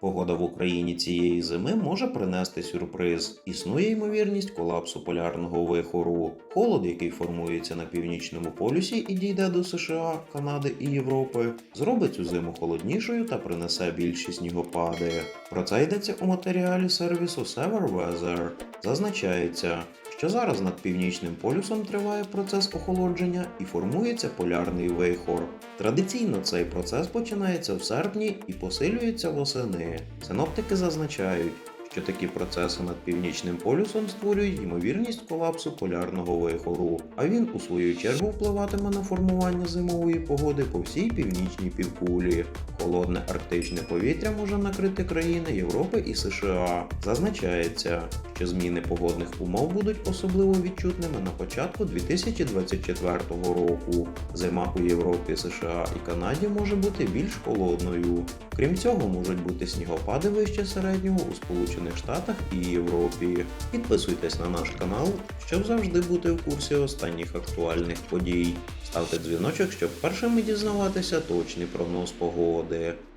Погода в Україні цієї зими може принести сюрприз. Існує ймовірність колапсу полярного вихору. Холод, який формується на північному полюсі і дійде до США, Канади і Європи, зробить цю зиму холоднішою та принесе більші снігопади. Про це йдеться у матеріалі сервісу Sever Weather. Зазначається, що зараз над північним полюсом триває процес охолодження і формується полярний вихор. Традиційно цей процес починається в серпні і посилюється восени. Синоптики зазначають, що такі процеси над північним полюсом створюють ймовірність колапсу полярного вихору, а він у свою чергу впливатиме на формування зимової погоди по всій північній півкулі. Холодне арктичне повітря може накрити країни Європи і США. Зазначається, що зміни погодних умов будуть особливо відчутними на початку 2024 року. Зима у Європі, США і Канаді може бути більш холодною. Крім цього, можуть бути снігопади вище середнього у Сполучених Штатах і Європі. Підписуйтесь на наш канал, щоб завжди бути в курсі останніх актуальних подій. Ставте дзвіночок, щоб першими дізнаватися точний прогноз погоди. there.